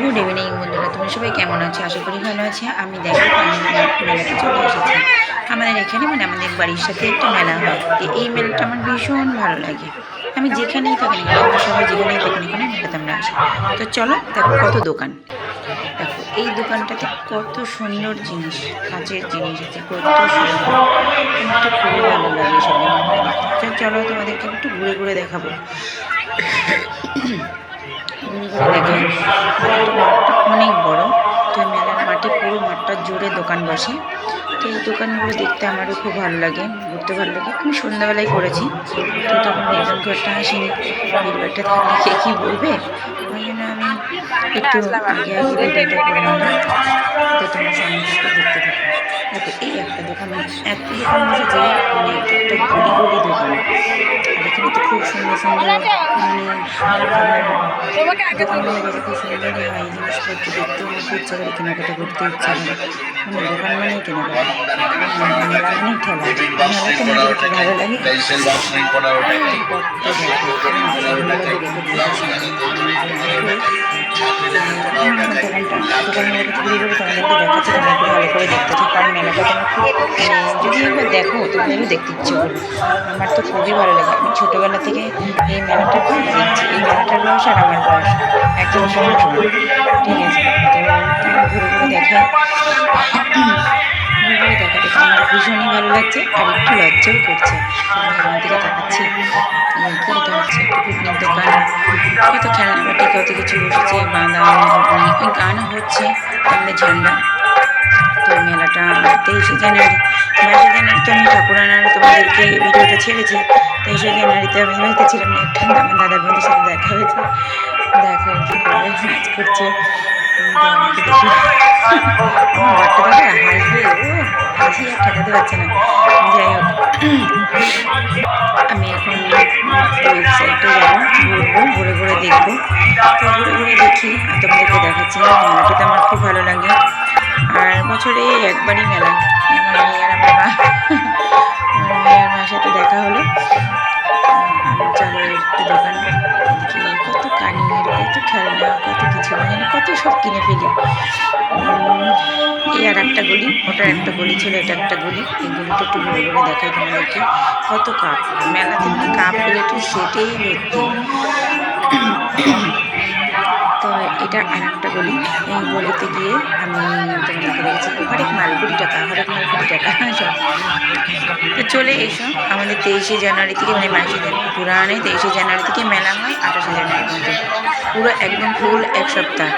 Good evening বন্ধুরা। তুমি সবাই কেমন আছো? আশা করি ভালো আছে। আমি দেখো মেলাতে চলে এসেছি। আমাদের এখানে মানে আমাদের বাড়ির সাথে একটা মেলা হয়। এই মেলাটা আমার ভীষণ ভালো লাগে। আমি যেখানেই থাকি না সবাই যেখানেই থাকি না কেন মেলাতে আমরা আসি। তো চলো, দেখো কত দোকান। দেখো, এই দোকানটাতে কত সুন্দর জিনিস, কাজের জিনিস আছে, কত সুন্দর। খুবই ভালো লাগে সব তো চলো তোমাদেরকে একটু ঘুরে ঘুরে দেখাবো। মাঠটা অনেক বড়। তো মেলার মাঠে পুরো মাঠটা জুড়ে দোকান বসে। তো এই দোকানগুলো দেখতে আমারও খুব ভালো লাগে, ঘুরতে ভালো লাগে। আমি সন্ধ্যাবেলায় করেছি। তো তখন ঘরটা একটা হাসিনি ভিড়ভাড়টা থাকলে কে কী বলবে? ওই জন্য আমি একটু আগে আগে ভিডিওটা করে নিলাম। তো তোমার সামনে দেখতে থাকো। দেখো এই একটা দোকান এত দোকান বসেছে মানে একটা গলি গলি দোকান আর এখানে তো খুব সুন্দর সুন্দর মানে দোকানগুলো বসে খুব সুন্দর হয় এই জিনিসপত্র দেখতেও আমার খুব ইচ্ছা করে কেনাকাটা করতে ইচ্ছা করে। মানে দোকান মানেই কেনাকাটা। মানে মেলা মানেই ঠেলা মেলাতে নিজের খুব ভালো লাগে। কত দোকানগুলোকে ঘুরে করে দেখতে থাকো কারণ মেলাটা তোমার যদি একবার দেখো তোমাদেরও দেখতে ইচ্ছে করবে আমার তো খুবই ভালো লাগে আমি ছোটোবেলা থেকে এই মেলাটা খুব দেখছি এই মেলাটার বয়স আর আমার বয়স একদম সমান ঠিক আছে, তো ঘুরে ঘুরে দেখাই ঘুরে ঘুরে দেখাতে আমার ভীষণই ভালো লাগছে আর একটু লজ্জাও করছে। তাকাচ্ছে। এই কি এটা হচ্ছে? একটা পিকনিক দোকান কত খেলনাবাটি কত কিছু বসেছে, বাঁধা গানও হচ্ছে তাহলে ঝান্ডা। তো মেলাটা তেইশে জানুয়ারি। বাইশে জানুয়ারি তো আমি ঠাকুর আনার তোমাদেরকে ভিডিওটা ছেড়েছি। তেইশে জানুয়ারিতে আমি বাড়িতে ছিলাম একটা আমার দাদা বন্ধুর সাথে দেখা হয়েছে। দেখা কি করছে। বাচ্চা পারছে না যাই হোক আমি এখন ওয়েবসাইটে যাব ঘুরবো ঘুরে ঘুরে দেখব তো ঘুরে ঘুরে দেখি তোমাদেরকে দেখাচ্ছি মেলাটা তো আমার খুব ভালো লাগে আর বছরে একবারই মেলা। আমার মেয়ে আর আমার দেখা হলো কত কানের, কত খেলনা, কত কিছু মানে কত সব কিনে ফেলি। এই আর একটা গলি, ওটার একটা গলি ছিল, এটা একটা গলি। এই গলিটা একটু ঘুরে ঘুরে দেখাই কত কাপ। মেলা থেকে কাপ প্লেটের সেটেই ভর্তি এটা আর একটা গলি এই গলিতে গিয়ে আমি তোমাদেরকে দেখেছি হরেক মাল কুড়ি টাকা হরেক মাল কুড়ি টাকা সব তো চলে এসো। আমাদের তেইশে জানুয়ারি থেকে মানে বাইশে পুরাণে তেইশে জানুয়ারি থেকে মেলা হয়, আঠাশে জানুয়ারি পর্যন্ত। পুরো একদম ফুল এক সপ্তাহ।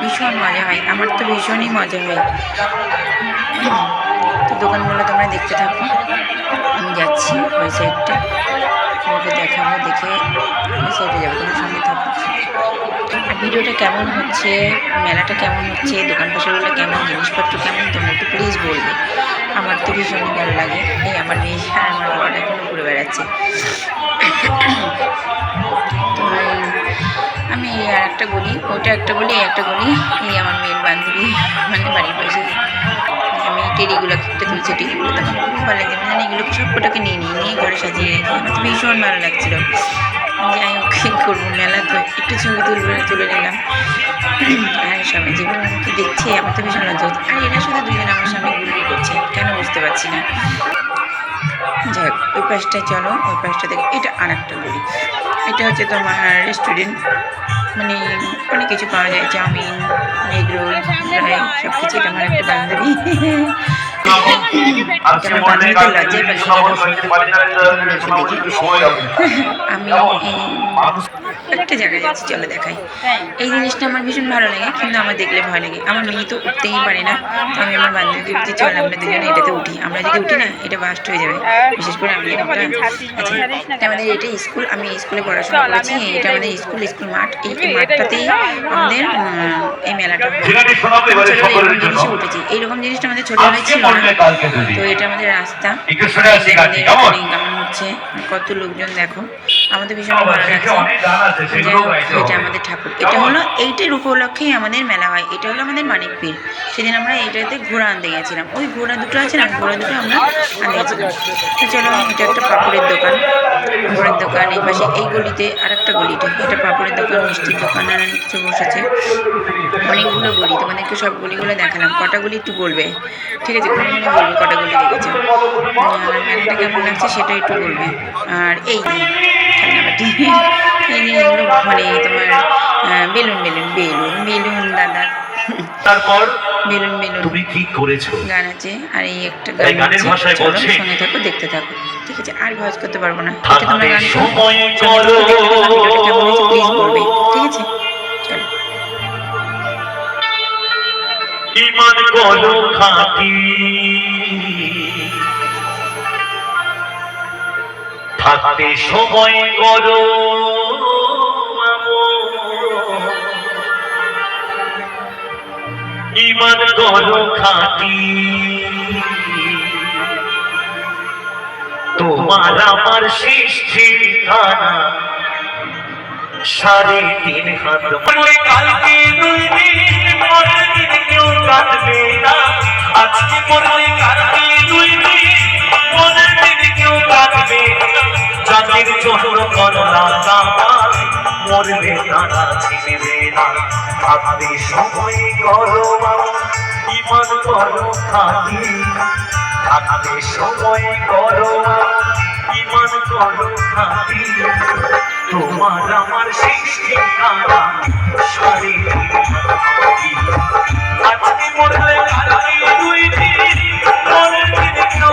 ভীষণ মজা হয়। আমার তো ভীষণই মজা হয়। তো দোকানগুলো তোমরা দেখতে থাকো। আমি যাচ্ছি ওই সাইডটা তোমাকে দেখাবো, দেখে সাইডে যাব, তোমার সঙ্গে আর ভিডিওটা কেমন হচ্ছে, মেলাটা কেমন হচ্ছে, দোকান পাশাগুলো কেমন, জিনিসপত্র কেমন, তোমরা একটু প্লিজ বলবে। আমার তো ভীষণই ভালো লাগে, এই আমার মেয়ে আর আমার বড় এখনও ঘুরে বেড়াচ্ছে। তো আমি আর একটা বলি, ওটা একটা বলি একটা বলি এই আমার মেয়ের বান্ধবী মানে বাড়ির পাশে টেরিগুলো একটা তুলছি টেরিগুলো তো আমার খুব ভালো লাগে। মানে এগুলোকে সব কটাকে নিয়ে নিয়ে নিয়ে ঘরে সাজিয়ে রেখে আমার তো ভীষণ ভালো লাগছিল। যাই হোক, কী করব? মেলা তো একটু ছবি তুলবে তুলে নিলাম। আর সবাই যেগুলো আমাকে দেখছে, আমার তো ভীষণ লজ্জা হচ্ছে। আর এরা শুধু দুজন আমার সামনে গুলি করছে কেন বুঝতে পারছি না। যাই হোক, ওই পাশটায় চলো, ওই পাশটা দেখো এটা আর একটা গলি। এটা হচ্ছে তোমার রেস্টুরেন্ট মানে অনেক কিছু পাওয়া যায় চাউমিন এগ রোল ফ্রাই সব কিছু এটা আমার একটা বান্ধবী। আমি একটা জায়গায় যাচ্ছি, চলো দেখাই। এই জিনিসটা আমার ভীষণ ভালো লাগে, কিন্তু আমার দেখলে ভয় লাগে। আমার মেয়ে তো উঠতেই পারে না আমি আমার বান্ধবীকে বলছি, চল আমরা দুজনে এটাতে উঠি। আমরা যদি উঠি না, এটা বাস্ট হয়ে যাবে। বিশেষ করে আমি আচ্ছা আমাদের এটা স্কুল, আমি স্কুলে পড়াশোনা করেছি, এটা আমাদের স্কুল স্কুল মাঠ। এই মাঠটাতেই আমাদের এই মেলাটা। উঠেছি এইরকম জিনিসটা আমাদের ছোটবেলায় ছিল না। তো এটা আমাদের রাস্তা। কেমন? হচ্ছে কত লোকজন দেখো। আমাদের ভীষণ ভালো লাগছে। এটা আমাদের ঠাকুর। এটা হলো এইটার উপলক্ষেই আমাদের মেলা হয়। এটা হলো আমাদের মানিক পীর। সেদিন আমরা এইটাতে ঘোড়া আনতে গেছিলাম। ওই ঘোড়া দুটো আছে না? ঘোড়া দুটো আমরা আনতে গেছিলাম। তো চলো এটা একটা পাপড়ের দোকান। পাপড়ের দোকান এই পাশে এই গলিতে আর একটা গলিতে। এটা পাপড়ের দোকান মিষ্টির দোকান নানান কিছু বসেছে। অনেকগুলো গলি তোমাদেরকে সব গলিগুলো দেখালাম। কটা গলি একটু বলবে? ঠিক আছে কোনো কোনো বলবে কটা গলি দেখেছ? আর মেলাটা কেমন লাগছে সেটা একটু বলবে। আর এই এই যে এগুলো মানে তোমার বেলুন বেলুন বেলুন বেলুন দাদা। তারপর বেলুন বেলুন। তুমি কি করেছ? গান আছে। আর এই একটা গান গানের ভাষায় চলো বলছি। সঙ্গে থাকো দেখতে থাকো। ঠিক আছে আর ভয়েস করতে পারব না। এটা তোমরা গান সময় করো। প্লিজ বলবে। ঠিক আছে? ইমান করো খাঁটি। থাকতে সময় করো ইমান করো খাঁটি। তোমার আমার সৃষ্টি সাড়ে তিন হাত। কালকে দুই দিন তারা চিনবে না থাকতে সময় করো ইমান করো খাতি থাকতে সময় করো ইমান তোমার আমার সৃষ্টি আজকে মরলে দুই দিন পরের দিন কেউ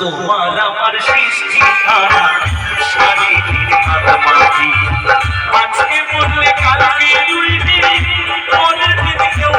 তোমার আমার সৃষ্টি ধারা শারীরিক আজকে বললে কালকে দিন পরের দিন কেউ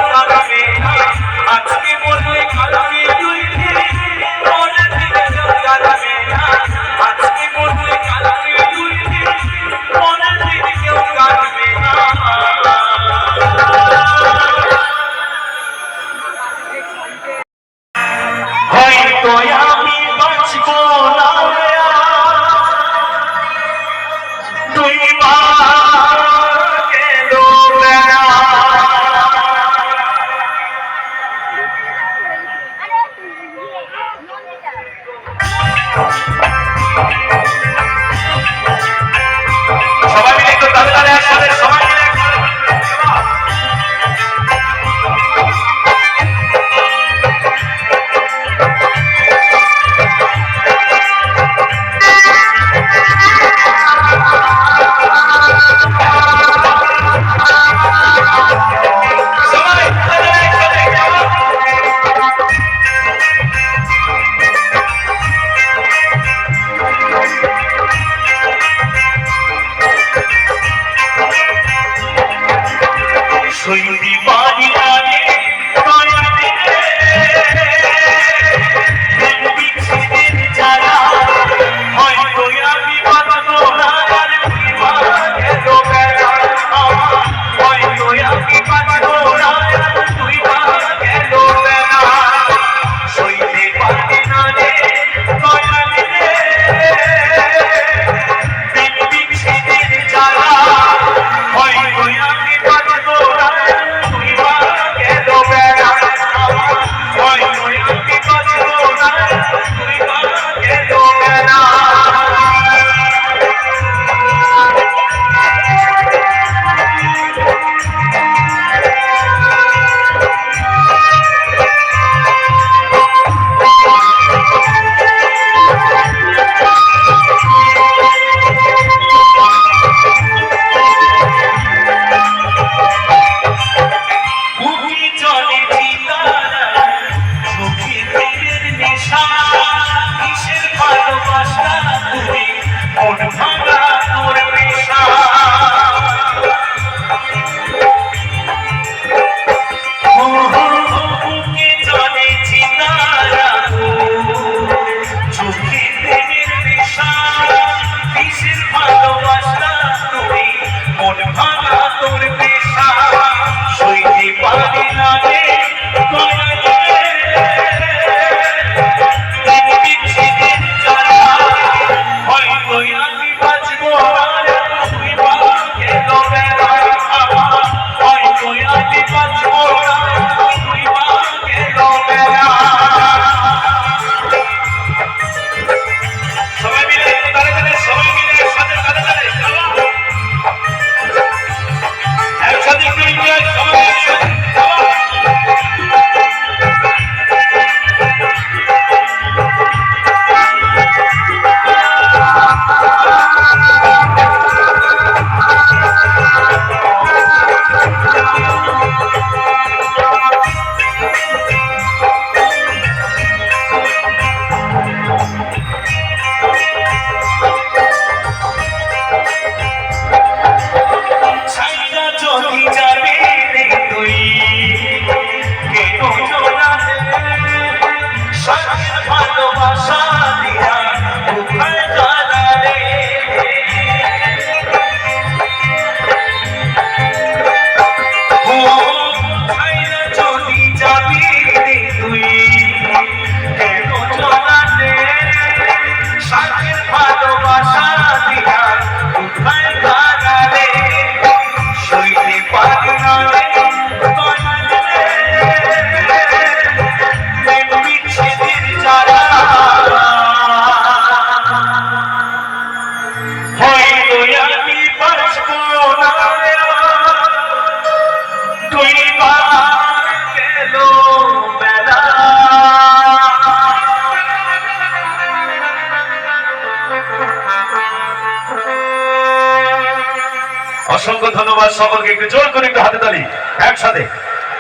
অসংখ্য ধন্যবাদ সকলকে। একটু জোর করে একটু হাতে তালি। একসাথে।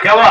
কেমন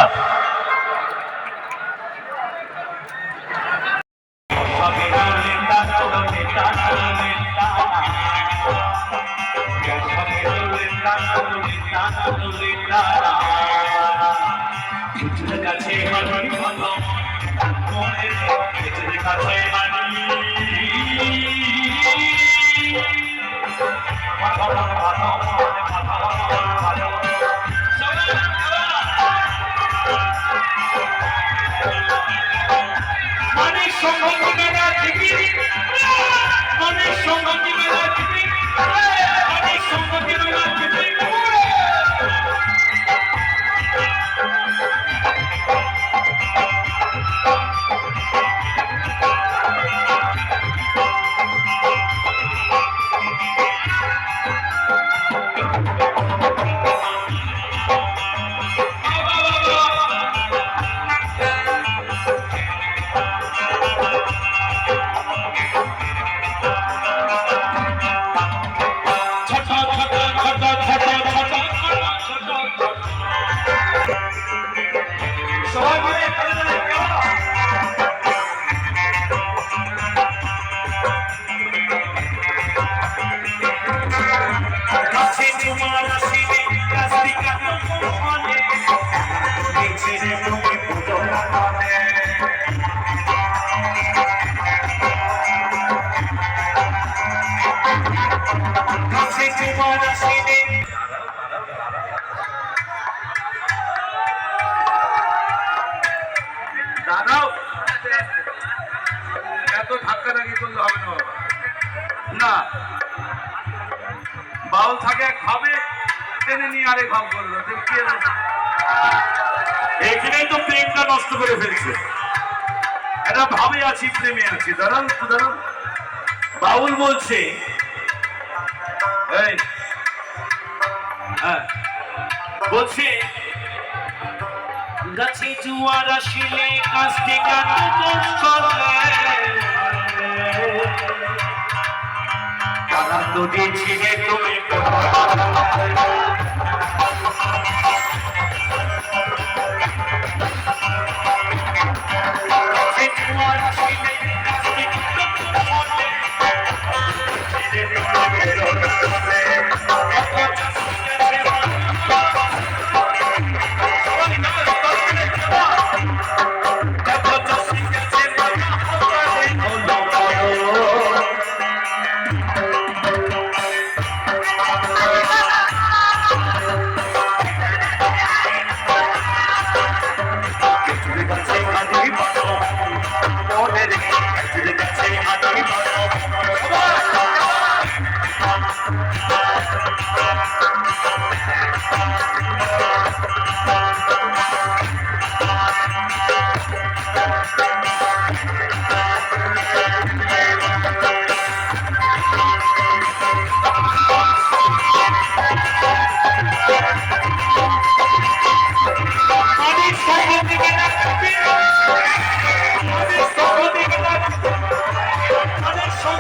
করে ফেলছে। এটা ভাবে আছি প্রেমে আছি। দাঁড়ান দাঁড়ান। বাউল বলছে। হ্যাঁ। বলছে, গাছে জুয়ার আসিলে কাস্তে গান তারা তো দিয়েছিলে তুমি? Thank you.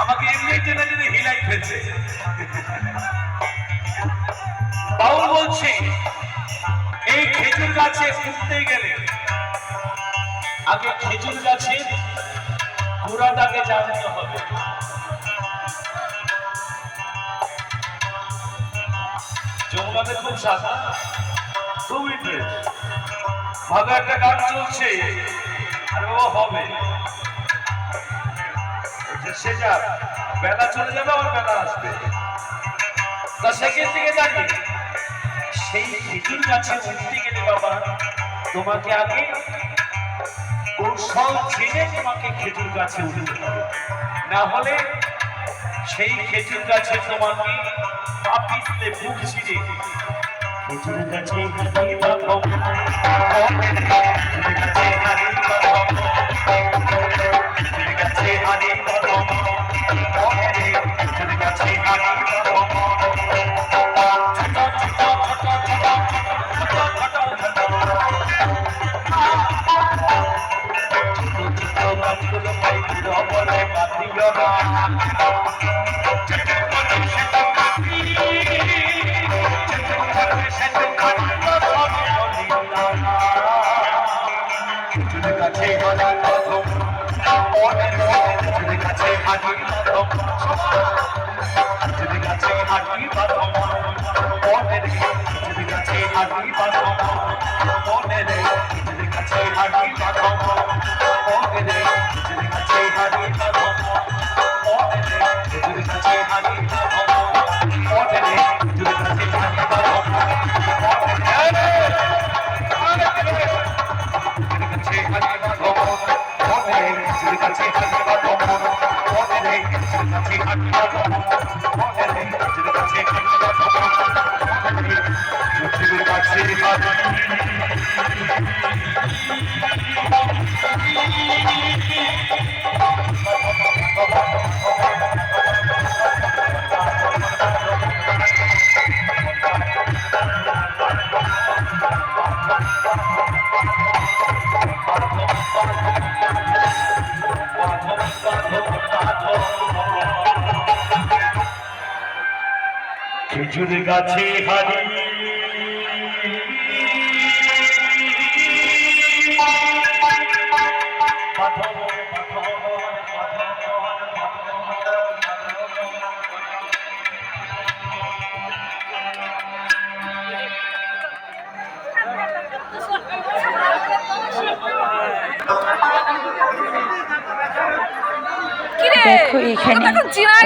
আমাকে এমনি টেনে যদি হিলাই ফেলছে। বাউল বলছে, এই খেজুর গাছে উঠতে গেলে আগে খেজুর গাছে গোড়াটাকে জানতে হবে। যমুনাতে খুব সাদা খুব ইন্টারেস্ট ভালো একটা গান চলছে আরও হবে। সে যা বেলা চলে যাবে, আবার বেলা আসবে। তা সেখান থেকে দাঁড়িয়ে সেই খেজুর গাছে উঠতে গেলে বাবা, তোমাকে আগে কৌশল ছেড়ে তোমাকে খেজুর গাছে উঠতে হবে। না হলে সেই খেজুর কাছে তোমাকে পাপিতে বুক ছিঁড়ে খেজুর গাছে হাতি বাঁধো খেজুর গাছে হাতি বাঁধো খেজুর গাছে হাতি বাঁধো খেজুর গাছে হাতি বাঁধো ছোট ছোট ছোট ছোট ছোট ছোট ছোট গাছগুলো পাই পুরো বলে বাতিও না কাছে হানি বাঁধো কাছে হানি বাঁধো কাছে হানি বাঁধো কাছে হানি বাঁধো কাছে হানি বাঁধো কাছে হানি খেজুর গাছে হারি দেখো এখানে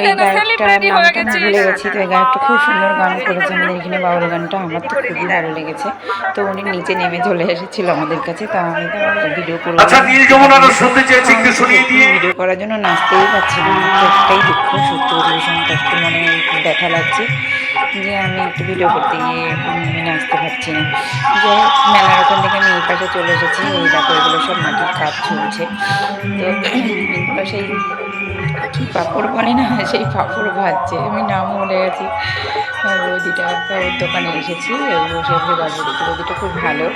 এই গায়কটার নামটা না ভুলে গেছি? তো এই গায়কটা খুব সুন্দর গান করেছে আমাদের এখানে বাউল গানটা আমার তো খুবই ভালো লেগেছে। তো উনি নিচে নেমে চলে এসেছিল আমাদের কাছে তা আমি তো ভিডিও করব। আচ্ছা নীল যমুনারা শুনতে চেয়েছি একটু শুনিয়ে দিয়ে। ভিডিও করার জন্য নাচতেই পারছি না একটাই দুঃখ সত্যি ভীষণ কষ্ট মনে দেখা লাগছে যে আমি একটু ভিডিও করতে গিয়ে আমি নাচতে পারছি না। হোক মেলার ওখান থেকে আমি এই পাশে চলে এসেছি এই দেখো এগুলো সব মাটির কাজ চলছে। তো এগুলো সেই কি পাঁপড় বলে না, সেই পাঁপড় ভাজছে। আমি নাম বলে গেছি। বৌদিটা ওর দোকানে এসেছি বসে বসে গল্প বৌদিটা খুব ভালো।